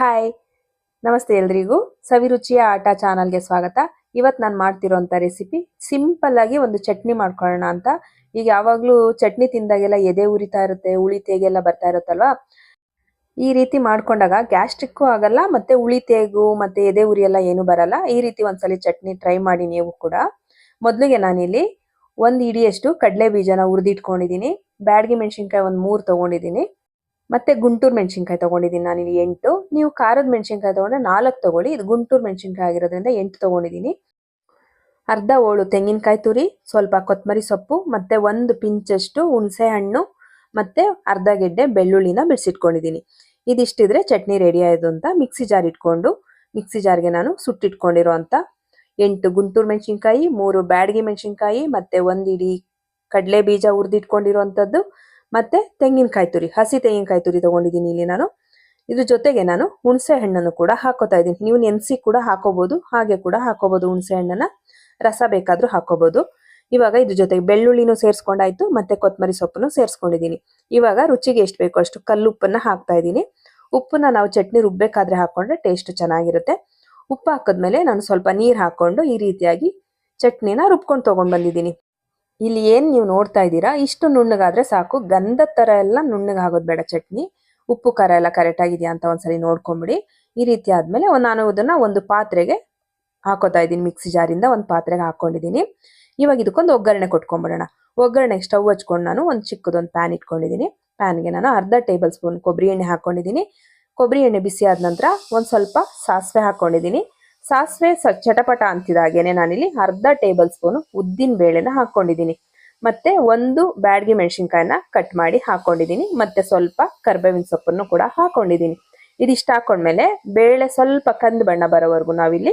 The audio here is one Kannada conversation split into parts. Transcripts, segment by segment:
ಹಾಯ್. ನಮಸ್ತೆ ಎಲ್ರಿಗೂ. ಸವಿರುಚಿಯ ಆಟ ಚಾನಲ್ಗೆ ಸ್ವಾಗತ. ಇವತ್ತು ನಾನು ಮಾಡ್ತಿರೋಂಥ ರೆಸಿಪಿ ಸಿಂಪಲ್ ಆಗಿ ಒಂದು ಚಟ್ನಿ ಮಾಡ್ಕೊಳ್ಳೋಣ ಅಂತ. ಈಗ ಯಾವಾಗಲೂ ಚಟ್ನಿ ತಿಂದಾಗೆಲ್ಲ ಎದೆ ಉರಿತಾ ಇರುತ್ತೆ ಉಳಿ ತೇಗೆಲ್ಲ ಬರ್ತಾ ಇರುತ್ತಲ್ವಾ? ಈ ರೀತಿ ಮಾಡ್ಕೊಂಡಾಗ ಗ್ಯಾಸ್ಟ್ರಿಕ್ಕು ಆಗಲ್ಲ, ಮತ್ತೆ ಉಳಿ ತೇಗು, ಮತ್ತೆ ಎದೆ ಉರಿ ಎಲ್ಲ ಏನು ಬರಲ್ಲ. ಈ ರೀತಿ ಒಂದ್ಸಲಿ ಚಟ್ನಿ ಟ್ರೈ ಮಾಡಿ ನೀವು ಕೂಡ. ಮೊದಲಿಗೆ ನಾನಿಲ್ಲಿ ಒಂದು ಇಡಿಯಷ್ಟು ಕಡಲೆ ಬೀಜನ ಹುರಿದಿಟ್ಕೊಂಡಿದ್ದೀನಿ. ಬ್ಯಾಡ್ಗೆ ಮೆಣಸಿನ್ಕಾಯಿ ಒಂದು ಮೂರು ತೊಗೊಂಡಿದ್ದೀನಿ. ಮತ್ತೆ ಗುಂಟೂರು ಮೆಣಸಿನ್ಕಾಯಿ ತಗೊಂಡಿದ್ದೀನಿ ನಾನು ಇಲ್ಲಿ ಎಂಟು. ನೀವು ಖಾರದ ಮೆಣಸಿನ್ಕಾಯಿ ತಗೊಂಡ್ರೆ ನಾಲ್ಕು ತಗೊಳ್ಳಿ. ಇದು ಗುಂಟೂರು ಮೆಣಸಿನ್ಕಾಯಿ ಆಗಿರೋದ್ರಿಂದ ಎಂಟು ತಗೊಂಡಿದ್ದೀನಿ. ಅರ್ಧ ಓಳು ತೆಂಗಿನಕಾಯಿ ತುರಿ, ಸ್ವಲ್ಪ ಕೊತ್ತಂಬರಿ ಸೊಪ್ಪು, ಮತ್ತೆ ಒಂದು ಪಿಂಚಷ್ಟು ಹುಣಸೆ ಹಣ್ಣು, ಮತ್ತೆ ಅರ್ಧ ಗೆಡ್ಡೆ ಬೆಳ್ಳುಳ್ಳಿನ ಬಿಡಿಸಿಟ್ಕೊಂಡಿದ್ದೀನಿ. ಇದಿಷ್ಟಿದ್ರೆ ಚಟ್ನಿ ರೆಡಿ ಆಯಿತು ಅಂತ ಮಿಕ್ಸಿ ಜಾರ್ ಇಟ್ಕೊಂಡು, ಮಿಕ್ಸಿ ಜಾರ್ಗೆ ನಾನು ಸುಟ್ಟಿಟ್ಕೊಂಡಿರೋ ಅಂತ. ಎಂಟು ಗುಂಟೂರು ಮೆಣಸಿನ್ಕಾಯಿ, ಮೂರು ಬ್ಯಾಡಗಿ ಮೆಣಸಿನ್ಕಾಯಿ, ಮತ್ತೆ ಒಂದು ಇಡೀ ಕಡಲೆ ಬೀಜ ಹುರಿದಿಟ್ಕೊಂಡಿರೋವಂಥದ್ದು ಮತ್ತೆ ತೆಂಗಿನಕಾಯಿ ತುರಿ, ಹಸಿ ತೆಂಗಿನಕಾಯಿ ತುರಿ ತಗೊಂಡಿದ್ದೀನಿ ಇಲ್ಲಿ ನಾನು. ಇದ್ರ ಜೊತೆಗೆ ನಾನು ಹುಣಸೆ ಹಣ್ಣನ್ನು ಕೂಡ ಹಾಕೋತಾ ಇದ್ದೀನಿ. ನೀವು ನೆನೆಸಿ ಕೂಡ ಹಾಕೋಬಹುದು ಹಾಗೆ ಕೂಡ ಹಾಕೋಬಹುದು ಹುಣಸೆ ಹಣ್ಣನ್ನು. ರಸ ಬೇಕಾದರೂ ಹಾಕೋಬಹುದು ಇವಾಗ ಇದ್ರ ಜೊತೆಗೆ ಬೆಳ್ಳುಳ್ಳಿನೂ ಸೇರಿಸ್ಕೊಂಡಾಯ್ತು, ಮತ್ತೆ ಕೊತ್ತಂಬರಿ ಸೊಪ್ಪನ್ನು ಸೇರಿಸ್ಕೊಂಡಿದ್ದೀನಿ. ಇವಾಗ ರುಚಿಗೆ ಎಷ್ಟು ಬೇಕೋ ಅಷ್ಟು ಕಲ್ಲುಪ್ಪನ್ನ ಹಾಕ್ತಾ ಇದ್ದೀನಿ. ಉಪ್ಪನ್ನ ನಾವು ಚಟ್ನಿ ರುಬ್ಬೇಕಾದ್ರೆ ಹಾಕೊಂಡ್ರೆ ಟೇಸ್ಟ್ ಚೆನ್ನಾಗಿರುತ್ತೆ. ಉಪ್ಪು ಹಾಕಿದ್ಮೇಲೆ ನಾನು ಸ್ವಲ್ಪ ನೀರು ಹಾಕೊಂಡು ಈ ರೀತಿಯಾಗಿ ಚಟ್ನಿನ ರುಬ್ಕೊಂಡು ತಗೊಂಡ್ ಬಂದಿದ್ದೀನಿ. ಇಲ್ಲಿ ಏನ್ ನೀವು ನೋಡ್ತಾ ಇದ್ದೀರಾ? ಇಷ್ಟು ನುಣ್ಣಗಾದ್ರೆ ಸಾಕು. ಗಂಧದ ತರ ಎಲ್ಲ ನುಣ್ಣಗಾಗೋದ್ ಬೇಡ ಚಟ್ನಿ. ಉಪ್ಪು, ಖಾರ ಎಲ್ಲ ಕರೆಕ್ಟ್ ಆಗಿದೆಯಾ ಅಂತ ಒಂದ್ಸರಿ ನೋಡ್ಕೊಂಬಿಡಿ. ಈ ರೀತಿ ಆದ್ಮೇಲೆ ನಾನು ಇದನ್ನ ಒಂದು ಪಾತ್ರೆಗೆ ಹಾಕೋತಾ ಇದ್ದೀನಿ. ಮಿಕ್ಸಿ ಜಾರಿಂದ ಒಂದು ಪಾತ್ರೆಗೆ ಹಾಕೊಂಡಿದ್ದೀನಿ. ಇವಾಗ ಇದಕ್ಕೊಂದು ಒಗ್ಗರಣೆ ಕೊಟ್ಕೊಂಬಿಡೋಣ. ಒಗ್ಗರಣೆಗೆ ಸ್ಟವ್ ಹಚ್ಕೊಂಡು ನಾನು ಒಂದು ಚಿಕ್ಕದೊಂದು ಪ್ಯಾನ್ ಇಟ್ಕೊಂಡಿದ್ದೀನಿ. ಪ್ಯಾನ್ಗೆ ನಾನು ಅರ್ಧ ಟೇಬಲ್ ಸ್ಪೂನ್ ಕೊಬ್ಬರಿ ಎಣ್ಣೆ ಹಾಕೊಂಡಿದ್ದೀನಿ. ಕೊಬ್ಬರಿ ಎಣ್ಣೆ ಬಿಸಿ ಆದ ನಂತರ ಒಂದು ಸ್ವಲ್ಪ ಸಾಸಿವೆ ಹಾಕೊಂಡಿದ್ದೀನಿ. ಸಾಸಿವೆ ಸ ಚಟಪಟ ಅಂತಿದಾಗೇನೆ ನಾನಿಲ್ಲಿ ಅರ್ಧ ಟೇಬಲ್ ಸ್ಪೂನ್ ಉದ್ದಿನ ಬೇಳೆನ ಹಾಕೊಂಡಿದ್ದೀನಿ ಮತ್ತೆ ಒಂದು ಬ್ಯಾಡ್ಗೆ ಮೆಣಸಿನ್ಕಾಯಿನ ಕಟ್ ಮಾಡಿ ಹಾಕೊಂಡಿದ್ದೀನಿ ಮತ್ತೆ ಸ್ವಲ್ಪ ಕರ್ಬೇವಿನ ಸೊಪ್ಪನ್ನು ಕೂಡ ಹಾಕೊಂಡಿದ್ದೀನಿ ಇದಿಷ್ಟ ಹಾಕೊಂಡ್ಮೇಲೆ ಬೇಳೆ ಸ್ವಲ್ಪ ಕಂದು ಬಣ್ಣ ಬರೋವರೆಗೂ ನಾವಿಲ್ಲಿ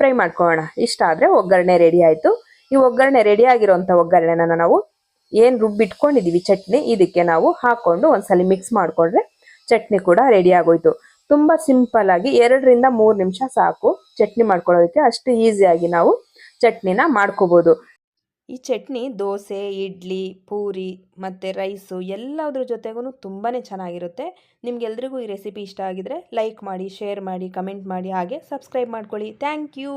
ಫ್ರೈ ಮಾಡ್ಕೊಳ್ಳೋಣ. ಇಷ್ಟ ಆದರೆ ಒಗ್ಗರಣೆ ರೆಡಿ ಆಯಿತು. ಈ ಒಗ್ಗರಣೆ ರೆಡಿ ಆಗಿರೋಂಥ ಒಗ್ಗರಣೆನ ನಾವು ಏನು ರುಬ್ಬಿಟ್ಕೊಂಡಿದ್ದೀವಿ ಚಟ್ನಿ, ಇದಕ್ಕೆ ನಾವು ಹಾಕ್ಕೊಂಡು ಒಂದ್ಸಲಿ ಮಿಕ್ಸ್ ಮಾಡಿಕೊಂಡ್ರೆ ಚಟ್ನಿ ಕೂಡ ರೆಡಿ ಆಗೋಯ್ತು. ತುಂಬಾ ಸಿಂಪಲ್ ಆಗಿ ಎರಡರಿಂದ ಮೂರು ನಿಮಿಷ ಸಾಕು ಚಟ್ನಿ ಮಾಡ್ಕೊಳ್ಳೋದಕ್ಕೆ. ಅಷ್ಟು ಈಸಿಯಾಗಿ ನಾವು ಚಟ್ನಿನ ಮಾಡ್ಕೋಬೋದು. ಈ ಚಟ್ನಿ ದೋಸೆ, ಇಡ್ಲಿ, ಪೂರಿ ಮತ್ತು ರೈಸು ಎಲ್ಲದ್ರ ಜೊತೆಗೂ ತುಂಬಾ ಚೆನ್ನಾಗಿರುತ್ತೆ. ನಿಮ್ಗೆಲ್ರಿಗೂ ಈ ರೆಸಿಪಿ ಇಷ್ಟ ಆಗಿದ್ರೆ ಲೈಕ್ ಮಾಡಿ, ಶೇರ್ ಮಾಡಿ, ಕಮೆಂಟ್ ಮಾಡಿ ಹಾಗೆ ಸಬ್ಸ್ಕ್ರೈಬ್ ಮಾಡ್ಕೊಳ್ಳಿ. Thank you.